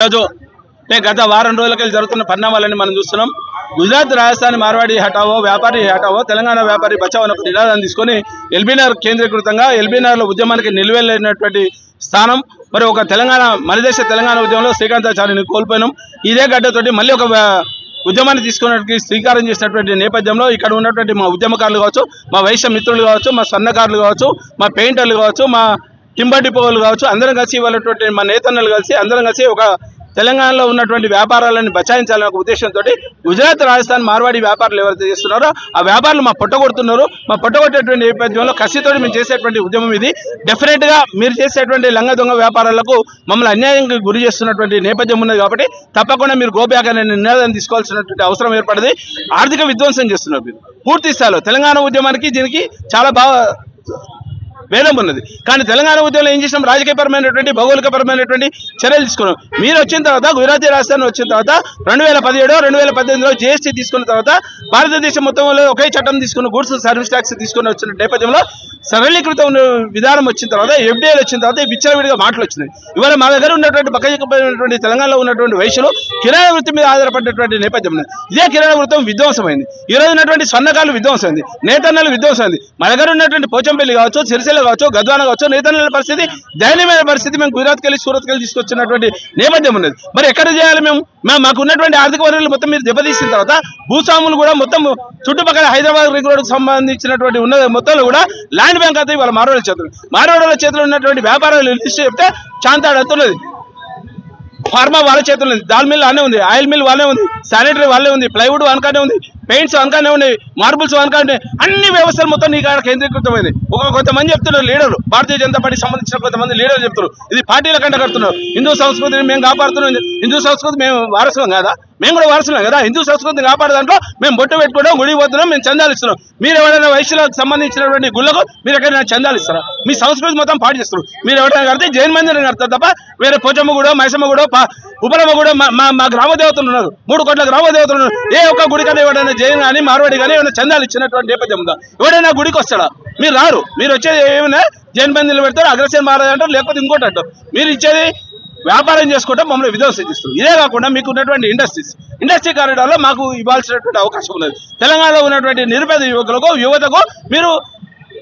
ఈరోజు గత వారం రోజులకి జరుగుతున్న పరిణామాలని మనం చూస్తున్నాం. గుజరాత్ రాజస్థాన్ మార్వాడి హటావో వ్యాపారి హటావో తెలంగాణ వ్యాపారి బచావో అనే ఒక నినాదాన్ని తీసుకొని ఎల్బీనగర్ కేంద్రీకృతంగా ఎల్బీనగర్లో ఉద్యమానికి నిలువెళ్ళినటువంటి స్థానం. మరి ఒక తెలంగాణ మనదేశ తెలంగాణ ఉద్యమంలో శ్రీకాంతాచార్యని కోల్పోయినాం. ఇదే గడ్డతోటి మళ్ళీ ఒక ఉద్యమాన్ని తీసుకున్నటువంటి శ్రీకారం చేసినటువంటి నేపథ్యంలో ఇక్కడ ఉన్నటువంటి మా ఉద్యమకారులు కావచ్చు మా వైశ్య మిత్రులు కావచ్చు మా స్వర్ణకారులు కావచ్చు మా పెయింటర్లు కావచ్చు మా టింబర్ డిపోలు కావచ్చు అందరం కలిసి వాళ్ళటువంటి మా నేతన్నలు కలిసి అందరం కలిసి ఒక తెలంగాణలో ఉన్నటువంటి వ్యాపారాలను బచాయించాలనే ఒక ఉద్దేశంతో గుజరాత్ రాజస్థాన్ మార్వాడి వ్యాపారులు ఎవరైతే చేస్తున్నారో ఆ వ్యాపారులు మా పొట్ట కొడుతున్నారు. మా పొట్ట కొట్టేటువంటి నేపథ్యంలో కసితో మేము చేసేటువంటి ఉద్యమం ఇది. డెఫినెట్గా మీరు చేసేటువంటి లంగ దొంగ వ్యాపారాలకు మమ్మల్ని అన్యాయంగా గురి చేస్తున్నటువంటి నేపథ్యం ఉన్నది కాబట్టి తప్పకుండా మీరు గోబ్యాక్ అనే నిర్ణయం తీసుకోవాల్సినటువంటి అవసరం ఏర్పడింది. ఆర్థిక విధ్వంసం చేస్తున్నారు మీరు. పూర్తి స్థాయిలో తెలంగాణ ఉద్యమానికి దీనికి చాలా బాగా భేదం ఉన్నది. కానీ తెలంగాణ ఉద్యమంలో ఏం చేసినాం? రాజకీయపరమైనటువంటి భౌగోళికపరమైనటువంటి చర్యలు తీసుకున్నాం. మీరు వచ్చిన తర్వాత గుజరాతీ రాజధాని వచ్చిన తర్వాత రెండు వేల పదిహేడు రెండు వేల పద్దెనిమిదిలో జీఎస్టీ తీసుకున్న తర్వాత భారతదేశం మొత్తంలో ఒకే చట్టం తీసుకున్న గూడ్స్ సర్వీస్ ట్యాక్స్ తీసుకుని వచ్చిన నేపథ్యంలో సరళీకృతం విధానం వచ్చిన తర్వాత ఎఫ్డీఐలు వచ్చిన తర్వాత విచ్చలవిడిగా మాటలు వచ్చినాయి. ఇవాళ మా దగ్గర ఉన్నటువంటి బక్కజమైనటువంటి తెలంగాణలో ఉన్నటువంటి వయసులు కిరాణా వృత్తి మీద ఆధారపడినటువంటి నేపథ్యం ఇదే కిరాణా వృత్తం విధ్వంసమైంది. ఈ రోజు ఉన్నటువంటి స్వర్ణకాలు విధ్వంసమైంది. నేతన్నలు విధ్వంసమైంది. మా దగ్గర ఉన్నటువంటి పోచంపల్లి కావచ్చు సిరిసిల్ల కావచ్చు గద్వాన కావచ్చు నేతన్న పరిస్థితి దయనీయమైన పరిస్థితి మేము గుజరాత్కి వెళ్ళి సూరత్కి వెళ్ళి తీసుకొచ్చినటువంటి నేపథ్యం ఉన్నది. మరి ఎక్కడ చేయాలి మేము? మేము మాకు ఉన్నటువంటి ఆర్థిక వనరులు మొత్తం మీరు దెబ్బతీసిన తర్వాత భూస్వాములు కూడా మొత్తం చుట్టుపక్కల హైదరాబాద్ రింగ్ రోడ్కు సంబంధించినటువంటి ఉన్న మొత్తంలో కూడా ల్యాండ్ బ్యాంక్ అయితే ఇవాళ మారోళ్ళ చేతులు మారోళ్ళ చేతులు ఉన్నటువంటి వ్యాపారాలు లిస్ట్ చెప్తే చాంతాడుతున్నది ఫార్మా వాళ్ళ చేతులు ఉంది దాల్ మిల్ అనే ఉంది ఆయిల్ మిల్ వాళ్ళే ఉంది శానిటరీ వాళ్ళే ఉంది ప్లైవుడ్ వానకానే ఉంది. పెయింట్స్ అనకానే ఉన్నాయి మార్బుల్స్ వనకానే అన్ని వ్యవస్థలు మొత్తం నీ కాడ కేంద్రీకృతమైంది ఒక కొంతమంది చెప్తున్నారు లీడర్లు భారతీయ జనతా పార్టీ సంబంధించిన కొంతమంది లీడర్లు చెప్తున్నారు. ఇది పార్టీల కంట కడుతున్నారు. హిందూ సంస్కృతిని మేము కాపాడుతున్నాం. హిందూ సంస్కృతి మేము వారసులం కాదా? మేము కూడా వారసులం కదా. హిందూ సంస్కృతిని కాపాడే దాంట్లో మేము బొట్టు పెట్టుకోవడం గుడి పోతున్నాం మేము చందాలు ఇస్తున్నాం. మీరు ఎవరైనా వైశ్యులకు సంబంధించినటువంటి గుళ్ళకు మీరు ఎక్కడైనా చందాలు ఇస్తారా? మీ సంస్కృతి మొత్తం పాటు చేస్తారు మీరు ఎవరైనా కడితే జైన్ మందిరం కడతారు తప్ప వేరే పోచమ్మ కూడా మైసమ్మ కూడా పా- కూడా మా మా గ్రామ దేవతలు ఉన్నారు. మూడు కోట్ల గ్రామ దేవతలు ఉన్నారు. ఏ ఒక్క గుడి కానీ ఎవరైనా జైన్ కానీ మార్వాడి కానీ ఏమైనా చందాలు ఇచ్చినటువంటి నేపథ్యం ఉందా? ఎవడైనా గుడికి వస్తాడా? మీరు రారు. మీరు వచ్చేది ఏమైనా జైన్ మందిరం పెడతారు అగ్రసేన్ మహారాజ్ అంటారు లేకపోతే ఇంకోటి అంటారు. మీరు ఇచ్చేది వ్యాపారం చేసుకుంటే మమ్మల్ని విధ్వంసం ఇదే కాకుండా మీకు ఉన్నటువంటి ఇండస్ట్రీస్ ఇండస్ట్రీ కారిడార్లో మాకు ఇవ్వాల్సినటువంటి అవకాశం ఉన్నది. తెలంగాణలో ఉన్నటువంటి నిరుపేద యువకులకు యువతకు మీరు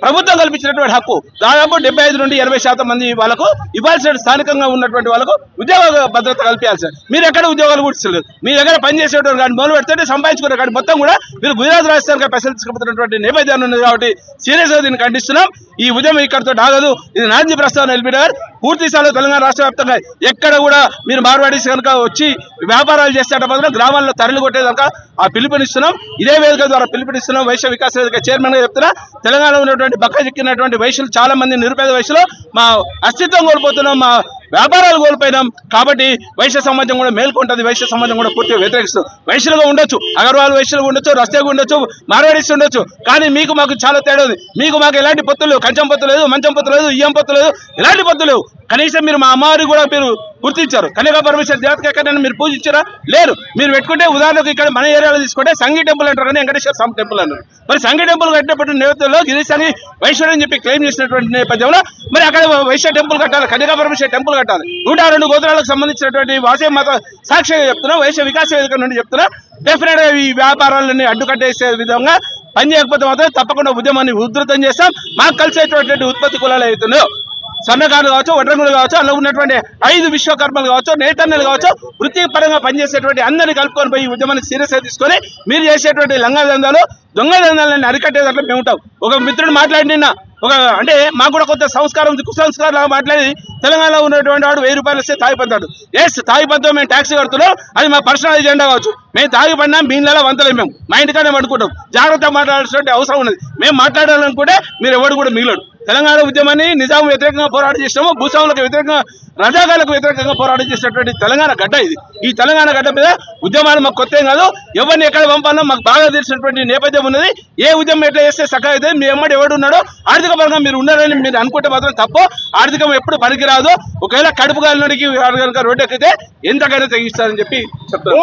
ప్రభుత్వం కల్పించినటువంటి హక్కు దాదాపు డెబ్బై ఐదు నుండి ఎనభై శాతం మంది వాళ్ళకు ఇవ్వాల్సిన స్థానికంగా ఉన్నటువంటి వాళ్ళకు ఉద్యోగ భద్రత కల్పించాల్సి మీరు ఎక్కడ ఉద్యోగాలు కూర్చోలేదు. మీ దగ్గర పనిచేసేటువంటి కానీ మొదలు పెడితే సంపాదించుకునే కానీ మొత్తం కూడా మీరు గుజరాత్ రాజస్థాన్ పైసలు తీసుకుపోతున్నటువంటి నేపథ్యం ఉన్నది కాబట్టి సీరియస్గా దీన్ని ఖండిస్తున్నాం. ఈ ఉద్యమం ఇక్కడితో ఆగదు. ఇది నాంది ప్రస్తావన ఎల్బిడార్ పూర్తి స్థాయిలో తెలంగాణ రాష్ట్ర వ్యాప్తంగా ఎక్కడ కూడా మీరు మార్వాడీస్ కనుక వచ్చి వ్యాపారాలు చేసేట బదులు గ్రామాల్లో తరలి కనుక ఆ పిలుపునిస్తున్నాం. ఇదే వేదిక ద్వారా పిలుపునిస్తున్నాం. వైశ్య వికాస్ వేదిక చైర్మన్గా చెప్తున్నా. తెలంగాణలో ఉన్నటువంటి బక్క చిక్కినటువంటి వయసులు చాలా మంది నిరుపేద వయసులో మా అస్తిత్వం కోల్పోతున్నాం. మా వ్యాపారాలు కోల్పోయినాం. కాబట్టి వైశ్య సమాజం కూడా మేల్కొంటుంది. వైశ్య సమాజం కూడా పూర్తిగా వ్యతిరేకిస్తుంది. వైశ్యులుగా ఉండొచ్చు అగర్వాల్ వైశ్యులుగా ఉండొచ్చు రస్తేగా ఉండొచ్చు మార్వాడీస్ ఉండొచ్చు. కానీ మీకు మాకు చాలా తేడా ఉంది. మీకు మాకు ఎలాంటి పొత్తులు కంచం పొత్తు లేదు మంచం పొత్తు లేదు ఇయ్యం పొత్తు లేదు. ఎలాంటి పొత్తు లేవు. కనీసం మీరు మా అమ్మవారికి కూడా మీరు గుర్తించారు. కనికా పరమేశ్వర దేవతకి ఎక్కడైనా మీరు పూజించారా? లేరు. మీరు పెట్టుకుంటే ఉదాహరణకు ఇక్కడ మన ఏరియాలో తీసుకుంటే సంగీ టెంపుల్ అంటారు కానీ వెంకటేశ్వర స్వామి టెంపుల్ అన్నారు. మరి సంగీ టెంపుల్ కట్టినప్పుడు నేపథ్యంలో గిరిశాని అని అని చెప్పి క్లెయిమ్ చేసినటువంటి నేపథ్యంలో మరి అక్కడ వైశ్య టెంపుల్ కట్టాలి. కనికా పరమేశ్వర టెంపుల్ కట్టాలి. నూట రెండు గోత్రాలకు సంబంధించినటువంటి వాసే మత సాక్షిగా చెప్తున్నా వైశ్య వికాస వేదిక నుండి చెప్తున్నా. డెఫినెట్ ఈ వ్యాపారాలన్నీ అడ్డుకట్టేసే విధంగా పని చేయకపోతే మాత్రం తప్పకుండా ఉద్యమాన్ని ఉధృతం చేస్తాం. మాకు కలిసేటువంటి ఉత్పత్తి కులాలు అవుతున్నాయో సన్నకారులు కావచ్చు వడ్రంగులు కావచ్చు అందులో ఉన్నటువంటి ఐదు విశ్వకర్మలు కావచ్చు నేతన్నలు కావచ్చు వృత్తిపరంగా పనిచేసేటువంటి అందరినీ కలుపుకొని పోయి ఈ ఉద్యమాన్ని సీరియస్ తీసుకొని మీరు చేసేటువంటి లంగా దందాలు దొంగ అరికట్టే దాంట్లో మేము ఉంటాం. ఒక మిత్రుడు మాట్లాడిన ఒక అంటే మాకు కూడా కొంత సంస్కారం ఉంది కుసంస్కారం లాగా మాట్లాడి తెలంగాణలో ఉన్నటువంటి వాడు వెయ్యి రూపాయలు వస్తే తాగిపోతాడు ఎస్ తాగి మేము ట్యాక్సీ కడుతున్నాం అది మా పర్సనల్ ఎజెండా కావచ్చు. మేము తాగిపడినా మీ నెల వంతలే మేము. మా ఇంటికానే పడుకుంటాం జాగ్రత్తగా మాట్లాడాల్సిన అవసరం ఉన్నది. మేము మాట్లాడాలనుకుంటే మీరు ఎవడు కూడా మిగిలడు. తెలంగాణ ఉద్యమాన్ని నిజాం వ్యతిరేకంగా పోరాటం చేసినాము భూస్వాములకు వ్యతిరేకంగా రజాకాలకు వ్యతిరేకంగా పోరాటం చేసినటువంటి తెలంగాణ గడ్డ ఇది. ఈ తెలంగాణ గడ్డ మీద ఉద్యమాలు మాకు కొత్త ఏం కాదు. ఎవరిని ఎక్కడ పంపాలో మాకు బాగా తెలిసినటువంటి నేపథ్యం ఉన్నది. ఏ ఉద్యమం ఎట్లా చేస్తే సఖ అయితే మీ ఎమ్మడి ఎవడు ఉన్నాడో ఆర్థిక పరంగా మీరు ఉన్నారని మీరు అనుకుంటే మాత్రం తప్పు. ఆర్థికం ఎప్పుడు పనికిరాదు. ఒకవేళ కడుపు కాలినడికి కనుక రోడ్డు ఎక్కితే ఎంతకైనా తెగిస్తారని చెప్పి చెప్తారు